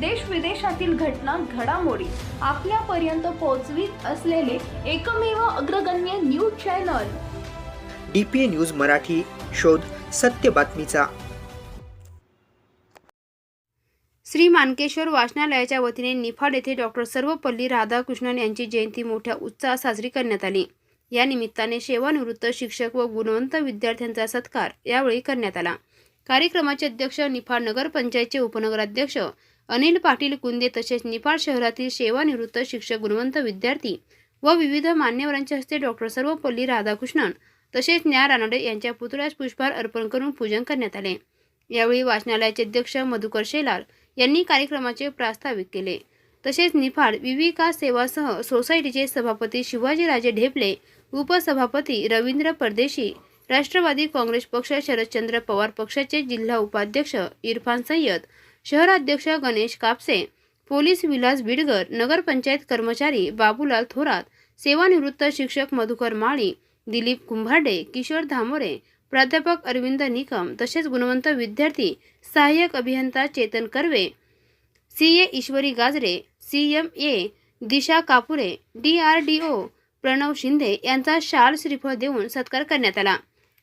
देश विदेशातील घटना घडामोडी आपल्यापर्यंत पोहोचवीत असलेले एकमेव अग्रगण्य news channel. D P A news Marathi शोध सत्य बातमीचा. श्री मानकेश्वर वाचनालयाच्या वतीने निफाड येथे डॉक्टर सर्वपल्ली राधाकृष्णन यांची जयंती मोठ्या उत्साहात साजरी करण्यात आली. या निमित्ताने सेवानिवृत्त शिक्षक व गुणवंत विद्यार्थ्यांचा सत्कार यावेळी करण्यात आला. कार्यक्रमाचे अध्यक्ष निफाड नगरपंचायतचे उपनगराध्यक्ष अनिल पाटील कुंदे तसेच निफाड शहरातील सेवानिवृत्त शिक्षक गुणवंत विद्यार्थी व विविध मान्यवरांच्या हस्ते डॉक्टर सर्वपल्ली राधाकृष्णन तसेच न्या रानडे यांच्या पुतळ्यास पुष्पहार अर्पण करून पूजन करण्यात आले. यावेळी वाचनालयाचे अध्यक्ष मधुकर शेलार यांनी कार्यक्रमाचे प्रास्ताविक केले. तसेच निफाड विविका सेवासह सोसायटीचे सभापती शिवाजीराजे ढेपले उपसभापती रवींद्र परदेशी राष्ट्रवादी काँग्रेस पक्ष शरदचंद्र पवार पक्षाचे जिल्हा उपाध्यक्ष इरफान सय्यद शहराध्यक्ष गणेश कापसे पोलीस विलास बिडगर नगरपंचायत कर्मचारी बाबूलाल थोरात सेवानिवृत्त शिक्षक मधुकर माळी दिलीप कुंभाडे किशोर धामोरे प्राध्यापक अरविंद निकम तसेच गुणवंत विद्यार्थी सहाय्यक अभियंता Chetan Karve C A Ishwari Gajare C M A Disha Kapure D R D O Pranav Shinde यांचा शाल श्रीफळ देऊन सत्कार करण्यात आला.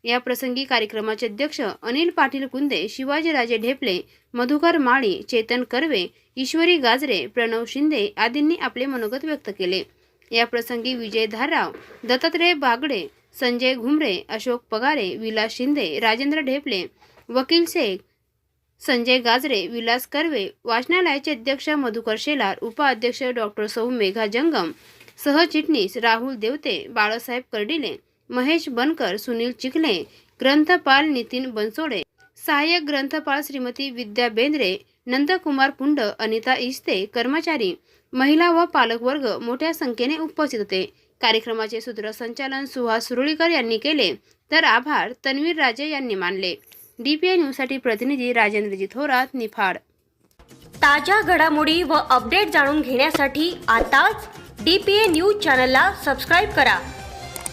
या प्रसंगी कार्यक्रमाचे अध्यक्ष अनिल पाटील कुंदे शिवाजीराजे ढेपले मधुकर माळी चेतन कर्वे ईश्वरी गाजरे प्रणव शिंदे आदींनी आपले मनोगत व्यक्त केले. या प्रसंगी विजय धारराव दत्तात्रय बागडे संजय घुमरे अशोक पगारे विलास शिंदे राजेंद्र ढेपले वकील शेख संजय गाजरे विलास कर्वे वाचनालयाचे अध्यक्ष मधुकर शेलार उपाध्यक्ष डॉक्टर सौ मेघा जंगम सहचिटणीस राहुल देवते बाळासाहेब कर्डिले महेश बनकर सुनील चिखले ग्रंथपाल नितीन बनसोडे सहाय्यक ग्रंथपाल श्रीमती विद्या बेंद्रे नंदकुमार पुंड अनिता इस्ते कर्मचारी महिला व पालकवर्ग मोठ्या संख्येने उपस्थित होते. कार्यक्रमाचे सूत्रसंचालन सुहास सुरळीकर यांनी केले. तर आभार तन्वीर राजे यांनी मानले. डीपीआय न्यूजसाठी प्रतिनिधी राजेंद्रजी थोरात निफाड. ताज्या घडामोडी व अपडेट जाणून घेण्यासाठी आताच डी पी ए न्यूज चॅनलला सबस्क्राईब करा.